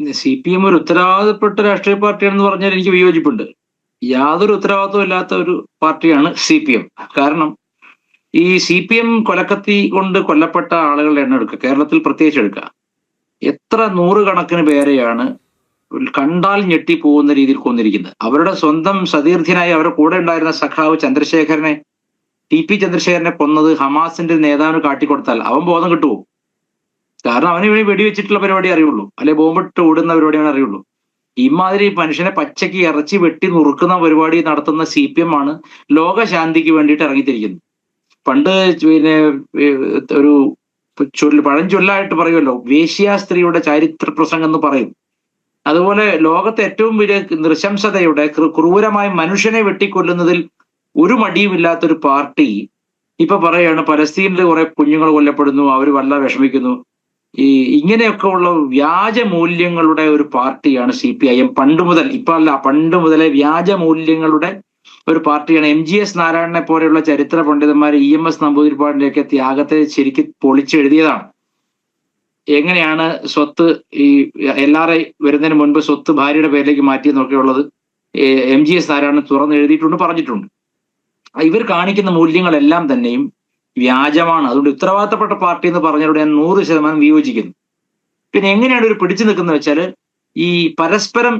C P M ഒരു ഉത്തരവാദിത്തപ്പെട്ട രാഷ്ട്രീയ പാർട്ടിയാണെന്ന് പറഞ്ഞാൽ എനിക്ക് വിയോജിപ്പുണ്ട്. യാതൊരു ഉത്തരവാദിത്വം ഇല്ലാത്ത ഒരു പാർട്ടിയാണ് സി പി എം കാരണം ഈ സി പി എം കൊലക്കത്തി കൊണ്ട് കൊല്ലപ്പെട്ട ആളുകളുടെ എണ്ണം എടുക്കുക കേരളത്തിൽ പ്രത്യേകിച്ച് എടുക്കുക. എത്ര നൂറുകണക്കിന് പേരെയാണ് കണ്ടാൽ ഞെട്ടി പോകുന്ന രീതിയിൽ കൊന്നിരിക്കുന്നത്. അവരുടെ സ്വന്തം സതീർത്ഥ്യനായി അവരുടെ കൂടെ ഉണ്ടായിരുന്ന സഖാവ് ചന്ദ്രശേഖരനെ ടി പി ചന്ദ്രശേഖരനെ കൊന്നത് ഹമാസിന്റെ നേതാവിന് കാട്ടിക്കൊടുത്താൽ അവൻ ബോധം കിട്ടുമോ കാരണം അവന് ഇവിടെ വെടിവെച്ചിട്ടുള്ള പരിപാടി അറിയുള്ളൂ. അല്ലെ ബോംബിട്ട് ഓടുന്ന പരിപാടിയാണ് അറിയുള്ളൂ. ഇമാതിരി മനുഷ്യനെ പച്ചയ്ക്ക് ഇറച്ചി വെട്ടി നുറുക്കുന്ന പരിപാടി നടത്തുന്ന സി പി എം ആണ് ലോകശാന്തിക്ക് വേണ്ടിയിട്ട് ഇറങ്ങിത്തിരിക്കുന്നത്. പണ്ട് പിന്നെ ഒരു ചൊല്ല് പഴഞ്ചൊല്ലായിട്ട് പറയുമല്ലോ വേശ്യാ സ്ത്രീയുടെ ചരിത്ര പ്രസംഗം എന്ന് പറയും. അതുപോലെ ലോകത്തെ ഏറ്റവും വലിയ നൃശംസതയുടെ ക്രൂരമായി മനുഷ്യനെ വെട്ടിക്കൊല്ലുന്നതിൽ ഒരു മടിയുമില്ലാത്തൊരു പാർട്ടി ഇപ്പൊ പറയാണ് പലസ്തീനിൽ കുറെ കുഞ്ഞുങ്ങൾ കൊല്ലപ്പെടുന്നു അവർ വല്ല വിഷമിക്കുന്നു. ഈ ഇങ്ങനെയൊക്കെ ഉള്ള വ്യാജ മൂല്യങ്ങളുടെ ഒരു പാർട്ടിയാണ് സി പി ഐ എം. പണ്ട് മുതൽ ഇപ്പൊ അല്ല പണ്ട് മുതലേ വ്യാജ മൂല്യങ്ങളുടെ ഒരു പാർട്ടിയാണ് എം ജി എസ് നാരായണനെ പോലെയുള്ള ചരിത്ര പണ്ഡിതന്മാർ ഇ എം എസ് നമ്പൂതിരിപ്പാടിന്റെയൊക്കെ ത്യാഗത്തെ ശരിക്കും പൊളിച്ചെഴുതിയതാണ്. എങ്ങനെയാണ് സ്വത്ത് ഈ എൽ ആർ ഐ വരുന്നതിന് മുൻപ് സ്വത്ത് ഭാര്യയുടെ പേരിലേക്ക് മാറ്റിയെന്നൊക്കെ ഉള്ളത് എം ജി എസ് നാരായണൻ തുറന്ന് എഴുതിയിട്ടുണ്ട് പറഞ്ഞിട്ടുണ്ട്. ഇവർ കാണിക്കുന്ന മൂല്യങ്ങളെല്ലാം തന്നെയും വ്യാജമാണ്. അതുകൊണ്ട് ഉത്തരവാദിത്തപ്പെട്ട പാർട്ടി എന്ന് പറഞ്ഞതോട് ഞാൻ നൂറ് ശതമാനം വിയോജിക്കുന്നു. പിന്നെ എങ്ങനെയാണ് ഒരു പിടിച്ചു നിൽക്കുന്നത് വെച്ചാൽ ഈ പരസ്പരം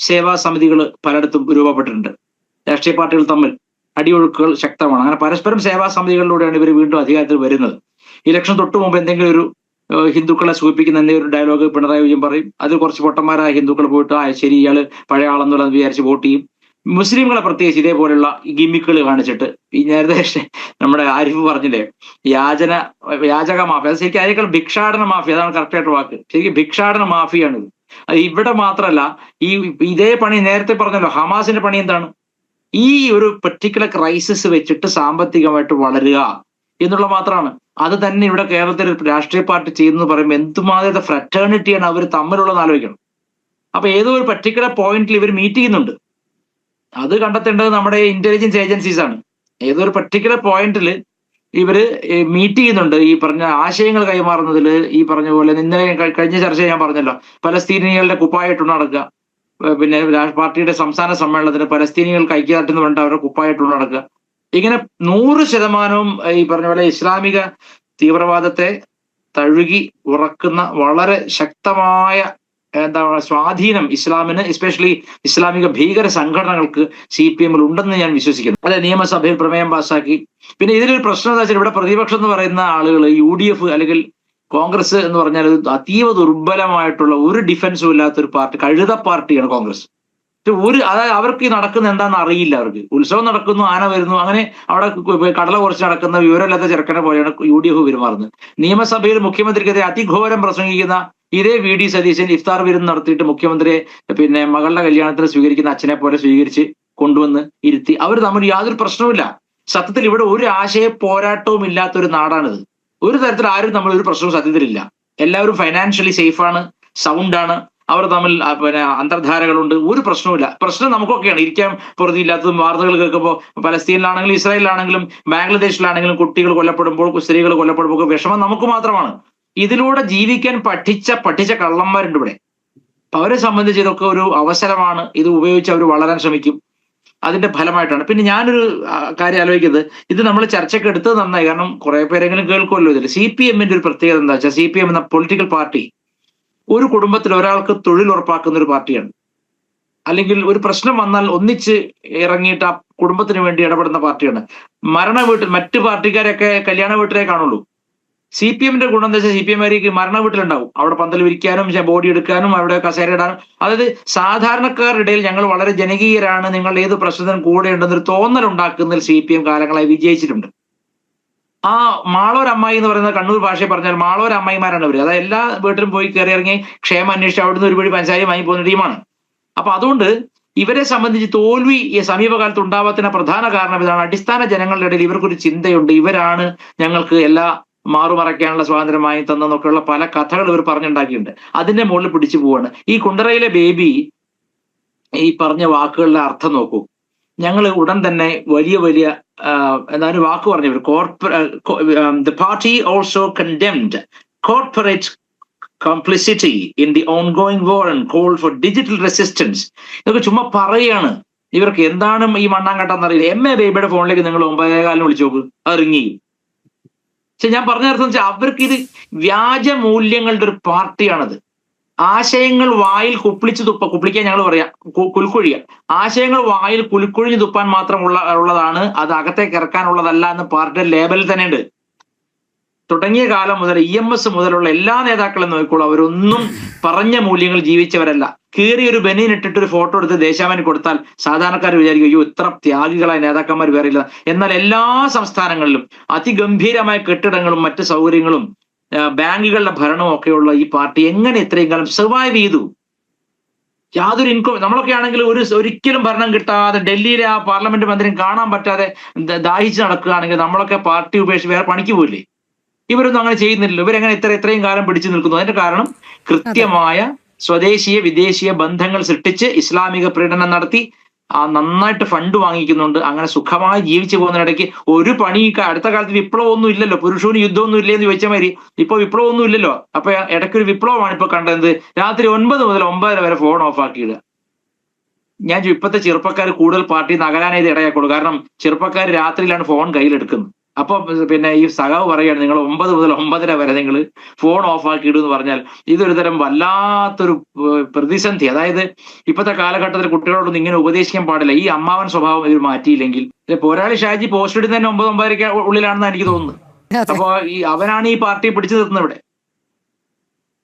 സേവാ സമിതികൾ പലയിടത്തും രൂപപ്പെട്ടിട്ടുണ്ട്. രാഷ്ട്രീയ പാർട്ടികൾ തമ്മിൽ അടിയൊഴുക്കുകൾ ശക്തമാണ്. അങ്ങനെ പരസ്പരം സേവാ സമിതികളിലൂടെയാണ് ഇവർ വീണ്ടും അധികാരത്തിൽ വരുന്നത്. ഇലക്ഷൻ തൊട്ട് മുമ്പ് എന്തെങ്കിലും ഒരു ഹിന്ദുക്കളെ സൂചിപ്പിക്കുന്ന എന്തെങ്കിലും ഒരു ഡയലോഗ് പിണറായി വിജയൻ പറയും അതിൽ കുറച്ച് പൊട്ടന്മാരായ ഹിന്ദുക്കൾ പോയിട്ട് ആ ശരി ഇയാൾ പഴയ ആളെന്നുള്ളത് വിചാരിച്ച് വോട്ട് ചെയ്യും. മുസ്ലിങ്ങളെ പ്രത്യേകിച്ച് ഇതേപോലെയുള്ള ഗിമ്മിക്കുകൾ കാണിച്ചിട്ട് ഈ നേരത്തെ നമ്മുടെ ആരിഫ് പറഞ്ഞില്ലേ യാചന യാചക മാഫിയ. അത് ശരിക്കും അതിനേക്കാൾ ഭിക്ഷാടന മാഫിയ. അതാണ് കറക്റ്റ് ആയിട്ട് വാക്ക്. ശരിക്കും ഭിക്ഷാടന മാഫിയാണ് ഇത്. അത് ഇവിടെ മാത്രമല്ല ഈ ഇതേ പണി നേരത്തെ പറഞ്ഞല്ലോ ഹമാസിന്റെ പണി എന്താണ്? ഈ ഒരു പെർട്ടിക്കുലർ ക്രൈസിസ് വെച്ചിട്ട് സാമ്പത്തികമായിട്ട് വളരുക എന്നുള്ള മാത്രമാണ്. അത് തന്നെ ഇവിടെ കേരളത്തിൽ രാഷ്ട്രീയ പാർട്ടി ചെയ്യുന്നത് പറയുമ്പോൾ എന്തുമാതിരി ഫ്രറ്റേണിറ്റിയാണ് അവർ തമ്മിലുള്ളത് ആലോചിക്കണം. അപ്പൊ ഏതോ ഒരു പർട്ടിക്കുലർ പോയിന്റിൽ ഇവർ മീറ്റ് ചെയ്യുന്നുണ്ട്. അത് കണ്ടെത്തേണ്ടത് നമ്മുടെ ഇന്റലിജൻസ് ഏജൻസീസ് ആണ്. ഏതൊരു പെർട്ടിക്കുലർ പോയിന്റിൽ ഇവർ മീറ്റ് ചെയ്യുന്നുണ്ട്. ഈ പറഞ്ഞ ആശയങ്ങൾ കൈമാറുന്നതിൽ ഈ പറഞ്ഞ പോലെ ഇന്നലെ കഴി- കഴിഞ്ഞ ചർച്ച ഞാൻ പറഞ്ഞല്ലോ. പലസ്തീനികളുടെ കുപ്പായിട്ട് നടക്കുക. പിന്നെ പാർട്ടിയുടെ സംസ്ഥാന സമ്മേളനത്തിന് പലസ്തീനികൾക്ക് ഐക്യദാർഢ്യം എന്ന് അവരുടെ കുപ്പായിട്ട് നടക്കുക. ഇങ്ങനെ നൂറ് ശതമാനവും ഈ പറഞ്ഞ പോലെ ഇസ്ലാമിക തീവ്രവാദത്തെ തഴുകി ഉറക്കുന്ന വളരെ ശക്തമായ എന്താ സ്വാധീനം ഇസ്ലാമിന് എസ്പെഷ്യലി ഇസ്ലാമിക ഭീകര സംഘടനകൾക്ക് സി പി എമ്മിൽ ഉണ്ടെന്ന് ഞാൻ വിശ്വസിക്കുന്നു. അതെ നിയമസഭയിൽ പ്രമേയം പാസ്സാക്കി. പിന്നെ ഇതിലൊരു പ്രശ്നം എന്താ വെച്ചാൽ ഇവിടെ പ്രതിപക്ഷം എന്ന് പറയുന്ന ആളുകൾ യു ഡി എഫ് അല്ലെങ്കിൽ കോൺഗ്രസ് എന്ന് പറഞ്ഞാൽ അതീവ ദുർബലമായിട്ടുള്ള ഒരു ഡിഫൻസും ഇല്ലാത്ത ഒരു പാർട്ടി കഴുത പാർട്ടിയാണ് കോൺഗ്രസ്. ഒരു അതായത് അവർക്ക് നടക്കുന്ന എന്താണെന്ന് അറിയില്ല അവർക്ക്. ഉത്സവം നടക്കുന്നു ആന വരുന്നു അങ്ങനെ അവിടെ കടല കുറച്ച് നടക്കുന്ന വിവരമില്ലാത്ത ചെറുക്കനെ പോലെയാണ് യു ഡി എഫ് പെരുമാറുന്നത്. നിയമസഭയിൽ മുഖ്യമന്ത്രിക്കെതിരെ അതിഘോരം പ്രസംഗിക്കുന്ന ഇതേ വി ഡി സതീശൻ ഇഫ്താർ വിരുന്ന് നടത്തിയിട്ട് മുഖ്യമന്ത്രിയെ പിന്നെ മകളുടെ കല്യാണത്തിന് സ്വീകരിക്കുന്ന അച്ഛനെ പോലെ സ്വീകരിച്ച് കൊണ്ടുവന്ന് ഇരുത്തി. അവർ തമ്മിൽ യാതൊരു പ്രശ്നവുമില്ല. സത്യത്തിൽ ഇവിടെ ഒരു ആശയ പോരാട്ടവും ഇല്ലാത്ത ഒരു നാടാണിത്. ഒരു തരത്തിൽ ആരും നമ്മൾ ഒരു പ്രശ്നവും സത്യത്തിലില്ല. എല്ലാവരും ഫൈനാൻഷ്യലി സേഫാണ് സൗണ്ടാണ് അവർ തമ്മിൽ പിന്നെ അന്തർധാരകളുണ്ട്. ഒരു പ്രശ്നവുമില്ല. പ്രശ്നം നമുക്കൊക്കെയാണ്. ഇരിക്കാൻ പൊറുതിയില്ലാത്തതും വാർത്തകൾ കേൾക്കുമ്പോൾ പലസ്തീനിലാണെങ്കിലും ഇസ്രായേലിലാണെങ്കിലും ബംഗ്ലാദേശിലാണെങ്കിലും കുട്ടികൾ കൊല്ലപ്പെടുമ്പോൾ സ്ത്രീകൾ കൊല്ലപ്പെടുമ്പോൾ വിഷമം നമുക്ക് മാത്രമാണ്. ഇതിലൂടെ ജീവിക്കാൻ പഠിച്ച പഠിച്ച കള്ളന്മാരുണ്ട് ഇവിടെ. അവരെ സംബന്ധിച്ച് ഇതൊക്കെ ഒരു അവസരമാണ്. ഇത് ഉപയോഗിച്ച് അവർ വളരാൻ ശ്രമിക്കും. അതിന്റെ ഫലമായിട്ടാണ്. പിന്നെ ഞാനൊരു കാര്യം ആലോചിക്കുന്നത്. ഇത് നമ്മൾ ചർച്ചയ്ക്ക് എടുത്തത് നന്നായി. കാരണം കുറെ പേരെങ്കിലും കേൾക്കുമല്ലോ ഇതിൽ സി പി എമ്മിന്റെ ഒരു പ്രത്യേകത എന്താ വെച്ചാൽ സി പി എം എന്ന പൊളിറ്റിക്കൽ പാർട്ടി ഒരു കുടുംബത്തിൽ ഒരാൾക്ക് തൊഴിൽ ഉറപ്പാക്കുന്ന ഒരു പാർട്ടിയാണ്. അല്ലെങ്കിൽ ഒരു പ്രശ്നം വന്നാൽ ഒന്നിച്ച് ഇറങ്ങിയിട്ട് ആ കുടുംബത്തിന് വേണ്ടി ഇടപെടുന്ന പാർട്ടിയാണ്. മരണ വീട്ടിൽ മറ്റു പാർട്ടിക്കാരൊക്കെ കല്യാണ വീട്ടിലേ കാണുള്ളൂ. സി പി എമ്മിന്റെ ഗുണം എന്താ വെച്ചാൽ സി പി മരണ വീട്ടിലുണ്ടാവും. അവിടെ പന്തൽ വിരിക്കാനും ബോഡി എടുക്കാനും അവിടെ കസേര ഇടാനും. അതായത് സാധാരണക്കാരുടെ ഇടയിൽ ഞങ്ങൾ വളരെ ജനകീയരാണ് നിങ്ങൾ ഏത് പ്രശ്നത്തിനും കൂടെ ഉണ്ടെന്നൊരു തോന്നൽ ഉണ്ടാക്കുന്നതിൽ സി പി എം കാലങ്ങളായി വിജയിച്ചിട്ടുണ്ട്. ആ മാളോർ അമ്മായി എന്ന് പറയുന്നത് കണ്ണൂർ ഭാഷയിൽ പറഞ്ഞാൽ മാളോർ അമ്മായിമാരാണ് അവർ അതായത് എല്ലാ വീട്ടിലും പോയി കയറി ഇറങ്ങി ക്ഷേമം അന്വേഷിച്ച് അവിടുന്ന് ഒരു വഴി പഞ്ചായത്ത് വാങ്ങി പോകുന്ന ടീമാണ്. അപ്പൊ അതുകൊണ്ട് ഇവരെ സംബന്ധിച്ച് തോൽവി ഈ സമീപകാലത്ത് ഉണ്ടാവാത്തതിന് പ്രധാന കാരണം ഇതാണ്. അടിസ്ഥാന ജനങ്ങളുടെ ഇടയിൽ ഇവർക്കൊരു ചിന്തയുണ്ട്. ഇവരാണ് ഞങ്ങൾക്ക് എല്ലാ മാറുമറയ്ക്കാനുള്ള സ്വാതന്ത്ര്യമായി തന്നെന്നൊക്കെയുള്ള പല കഥകൾ ഇവർ പറഞ്ഞുണ്ടാക്കിയിട്ടുണ്ട്. അതിന്റെ മുകളിൽ പിടിച്ചു പോവാണ്. ഈ കുണ്ടറയിലെ ബേബി ഈ പറഞ്ഞ വാക്കുകളുടെ അർത്ഥം നോക്കൂ. ഞങ്ങൾ ഉടൻ തന്നെ വലിയ വലിയ ആഹ്, വാക്ക് പറഞ്ഞു. Corporate the party also condemned corporate complicity in the ongoing war and call for digital resistance ഇതൊക്കെ ചുമ്മാ പറയാണ്. ഇവർക്ക് എന്താണ് ഈ മണ്ണാങ്കട്ടെന്ന് അറിയില്ല എം എ ബേബിയുടെ ഫോണിലേക്ക് നിങ്ങൾ ഒമ്പതേകാലം വിളിച്ചു നോക്ക്. അത് പക്ഷെ ഞാൻ പറഞ്ഞ അർത്ഥം വെച്ചാൽ അവർക്ക് ഇത് വ്യാജ മൂല്യങ്ങളുടെ ഒരു പാർട്ടിയാണത്. ആശയങ്ങൾ വായിൽ കുപ്പിളിച്ച് തുപ്പ കുപ്പിളിക്കാൻ ഞങ്ങൾ പറയാം കുൽക്കുഴിയ. ആശയങ്ങൾ വായിൽ കുലുക്കൊഴിഞ്ഞ് തുപ്പാൻ മാത്രമുള്ള ഉള്ളതാണ് അത് അകത്തേക്ക് ഇറക്കാനുള്ളതല്ല എന്ന് പാർട്ടിയുടെ ലേബലിൽ തന്നെ ഉണ്ട് തുടങ്ങിയ കാലം മുതൽ ഇ എം എസ് മുതലുള്ള എല്ലാ നേതാക്കളും നോക്കിക്കോളൂ. അവരൊന്നും പറഞ്ഞ മൂല്യങ്ങൾ ജീവിച്ചവരല്ല. കീറി ഒരു ബനിയൻ ഇട്ടിട്ട് ഒരു ഫോട്ടോ എടുത്ത് ദേശാഭിമാനി കൊടുത്താൽ സാധാരണക്കാർ വിചാരിക്കും അയ്യോ ഇത്ര ത്യാഗികളായ നേതാക്കന്മാർ വേറെ ഇല്ല. എന്നാൽ എല്ലാ സംസ്ഥാനങ്ങളിലും അതിഗംഭീരമായ കെട്ടിടങ്ങളും മറ്റ് സൗകര്യങ്ങളും ബാങ്കുകളുടെ ഭരണവും ഒക്കെയുള്ള ഈ പാർട്ടി എങ്ങനെ ഇത്രയും കാലം സർവൈവ് ചെയ്തു? യാതൊരു ഇൻകം നമ്മളൊക്കെ ആണെങ്കിൽ ഒരു ഒരിക്കലും ഭരണം കിട്ടാതെ ഡൽഹിയിലെ ആ പാർലമെന്റ് മന്ത്രിയും കാണാൻ പറ്റാതെ ദാഹിച്ച് നടക്കുകയാണെങ്കിൽ നമ്മളൊക്കെ പാർട്ടി ഉപേക്ഷിച്ച് വേറെ പണിക്ക് പോയില്ലേ ഇവരൊന്നും അങ്ങനെ ചെയ്യുന്നില്ല ഇവരെങ്ങനെ ഇത്ര ഇത്രയും കാലം പിടിച്ചു നിൽക്കുന്നു? അതിന്റെ കാരണം കൃത്യമായ സ്വദേശീയ വിദേശീയ ബന്ധങ്ങൾ സൃഷ്ടിച്ച് ഇസ്ലാമിക പ്രീണനം നടത്തി ആ നന്നായിട്ട് ഫണ്ട് വാങ്ങിക്കുന്നുണ്ട്. അങ്ങനെ സുഖമായി ജീവിച്ചു പോകുന്നതിനിടയ്ക്ക് ഒരു പണി അടുത്ത കാലത്ത് വിപ്ലവം ഒന്നും ഇല്ലല്ലോ. പുരുഷന് യുദ്ധമൊന്നും ഇല്ലേ എന്ന് ചോദിച്ചാൽ മതി ഇപ്പൊ വിപ്ലവം ഒന്നും ഇല്ലല്ലോ. അപ്പൊ ഇടയ്ക്കൊരു വിപ്ലവമാണ് ഇപ്പൊ കണ്ടത്. രാത്രി ഒൻപത് മുതൽ ഒമ്പതര വരെ ഫോൺ ഓഫ് ആക്കിയിടുക. ഞാൻ ഇപ്പത്തെ ചെറുപ്പക്കാർ കൂടുതൽ പാർട്ടി നഗരാനേ ഇത് ഇടയാക്കുള്ളൂ. കാരണം ചെറുപ്പക്കാർ രാത്രിയിലാണ് ഫോൺ കയ്യിലെടുക്കുന്നത്. അപ്പൊ പിന്നെ ഈ സഖാവ് പറയുകയാണ് നിങ്ങൾ ഒമ്പത് മുതൽ ഒമ്പതര വരെ നിങ്ങൾ ഫോൺ ഓഫ് ആക്കി എന്ന് പറഞ്ഞാൽ ഇതൊരു തരം വല്ലാത്തൊരു പ്രതിസന്ധി. അതായത് ഇപ്പോഴത്തെ കാലഘട്ടത്തിൽ കുട്ടികളോടൊന്നും ഇങ്ങനെ ഉപദേശിക്കാൻ പാടില്ല. ഈ അമ്മാവൻ സ്വഭാവം ഇവർ മാറ്റിയില്ലെങ്കിൽ പോരാളി ഷാജി പോസ്റ്റ് ഇടുന്നതിന് തന്നെ ഒമ്പത് ഒമ്പതരയ്ക്ക് ഉള്ളിലാണെന്ന് എനിക്ക് തോന്നുന്നത്. അപ്പൊ ഈ അവനാണ് ഈ പാർട്ടി പിടിച്ചു നിർത്തുന്നത് ഇവിടെ.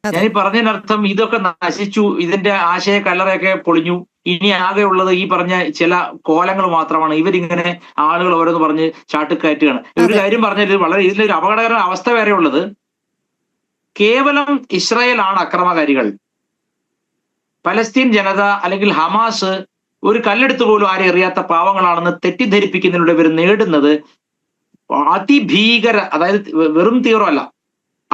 ഞാൻ ഈ പറഞ്ഞതിനർത്ഥം ഇതൊക്കെ നശിച്ചു ഇതിന്റെ ആശയ കല്ലറയൊക്കെ പൊളിഞ്ഞു. ഇനി ആകെ ഉള്ളത് ഈ പറഞ്ഞ ചില കോലങ്ങൾ മാത്രമാണ്. ഇവരിങ്ങനെ ആളുകൾ ഓരോന്ന് പറഞ്ഞ് ചാട്ടിക്കയറ്റുകയാണ് ഒരു കാര്യം പറഞ്ഞാൽ വളരെ വളരെ ഒരു അപകടകരമായ അവസ്ഥ വരെ ഉള്ളത്. കേവലം ഇസ്രായേൽ ആണ് അക്രമകാരികൾ. പലസ്തീൻ ജനത അല്ലെങ്കിൽ ഹമാസ് ഒരു കല്ലെടുത്ത് പോലും ആരെ അറിയാത്ത പാവങ്ങളാണെന്ന് തെറ്റിദ്ധരിപ്പിക്കുന്നതിലൂടെ ഇവർ നേടുന്നത് അതിഭീകര അതായത് വെറും വെറും തീവ്രമല്ല.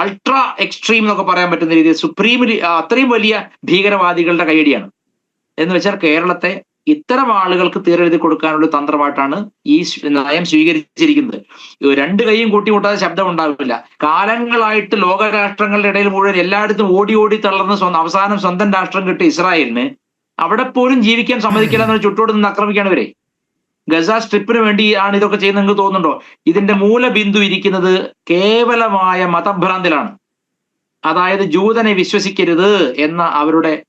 അൾട്രാ എക്സ്ട്രീം എന്നൊക്കെ പറയാൻ പറ്റുന്ന രീതിയിൽ സുപ്രീമിലി അത്രയും വലിയ ഭീകരവാദികളുടെ കൈയടിയാണ്. എന്ന് വെച്ചാൽ കേരളത്തെ ഇത്തരം ആളുകൾക്ക് തീരെഴുതി കൊടുക്കാനുള്ള തന്ത്രമായിട്ടാണ് ഈ നയം സ്വീകരിച്ചിരിക്കുന്നത്. രണ്ട് കൈയും കൂട്ടിമുട്ടാതെ ശബ്ദം ഉണ്ടാവില്ല. കാലങ്ങളായിട്ട് ലോകരാഷ്ട്രങ്ങളുടെ ഇടയിൽ മുഴുവൻ എല്ലായിടത്തും ഓടി ഓടി തളർന്ന് സ്വന്തം അവസാനം സ്വന്തം രാഷ്ട്രം കിട്ടിയ ഇസ്രായേലിന് അവിടെ പോലും ജീവിക്കാൻ സമ്മതിക്കില്ല എന്നൊരു ചുറ്റോട് നിന്ന് ആക്രമിക്കാണ് ഇവരെ. ഗസ സ്ട്രിപ്പിന് വേണ്ടി ആണ് ഇതൊക്കെ ചെയ്യുന്നത് നിങ്ങൾക്ക് തോന്നുന്നുണ്ടോ? ഇതിന്റെ മൂലബിന്ദു ഇരിക്കുന്നത് കേവലമായ മതഭ്രാന്തിലാണ്. അതായത് ജൂതനെ വിശ്വസിക്കരുത് എന്ന അവരുടെ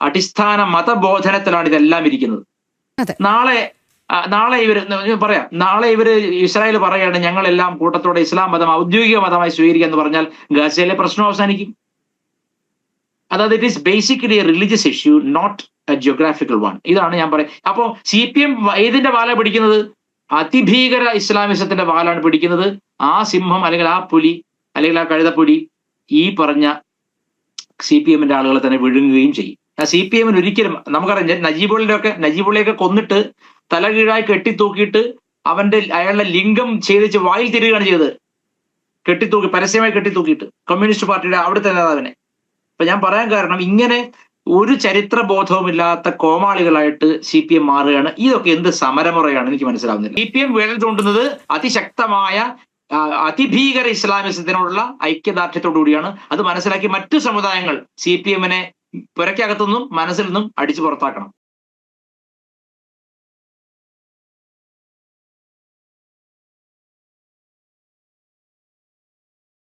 അടിസ്ഥാന മതബോധനത്തിലാണ് ഇതെല്ലാം ഇരിക്കുന്നത്. നാളെ നാളെ ഇവർ പറയാം നാളെ ഇവർ ഇസ്രായേൽ പറയാണ് ഞങ്ങളെല്ലാം കൂട്ടത്തോടെ ഇസ്ലാം മതം ഔദ്യോഗിക മതമായി സ്വീകരിക്കുക എന്ന് പറഞ്ഞാൽ ഗസയിലെ പ്രശ്നം അവസാനിക്കും. അതായത് it is basically religious issue not geographical one ഇതാണ് ഞാൻ പറയുന്നത്. അപ്പോൾ സി പി എം ഏതിന്റെ വാല പിടിക്കുന്നത്? അതിഭീകര ഇസ്ലാമിസത്തിന്റെ വാലാണ് പിടിക്കുന്നത്. ആ സിംഹം അല്ലെങ്കിൽ ആ പുലി അല്ലെങ്കിൽ ആ കഴുതപ്പുലി ഈ പറഞ്ഞ സി പി എമ്മിന്റെ ആളുകളെ തന്നെ വിഴുങ്ങുകയും ചെയ്യും. ആ സി പി എമ്മിന് ഒരിക്കലും നമുക്കറിയാം നജീബുള്ളിന്റെ ഒക്കെ നജീബുള്ളിയൊക്കെ കൊന്നിട്ട് തലകീഴായി കെട്ടിത്തൂക്കിയിട്ട് അവന്റെ അയാളുടെ ലിംഗം ഛേദിച്ച് വായിൽ തിരികുകയാണ് ചെയ്തത്. കെട്ടിത്തൂക്കി പരസ്യമായി കെട്ടിത്തൂക്കിയിട്ട്. കമ്മ്യൂണിസ്റ്റ് പാർട്ടിയുടെ അവിടുത്തെ നേതാവിനെ. അപ്പൊ ഞാൻ പറയാൻ കാരണം ഇങ്ങനെ ഒരു ചരിത്ര ബോധവുമില്ലാത്ത കോമാളികളായിട്ട് സി പി എം മാറുകയാണ്. ഇതൊക്കെ എന്ത് സമരമുറയാണ് എനിക്ക് മനസ്സിലാവുന്നില്ല. സി പി എം വേദന ചൂണ്ടുന്നത് അതിശക്തമായ അതിഭീകര ഇസ്ലാമിസത്തിനോടുള്ള ഐക്യദാർഢ്യത്തോടു കൂടിയാണ് അത് മനസ്സിലാക്കി മറ്റു സമുദായങ്ങൾ സി പി എമ്മിനെ പുരക്കകത്തുനിന്നും മനസ്സിൽ നിന്നും അടിച്ചു പുറത്താക്കണം.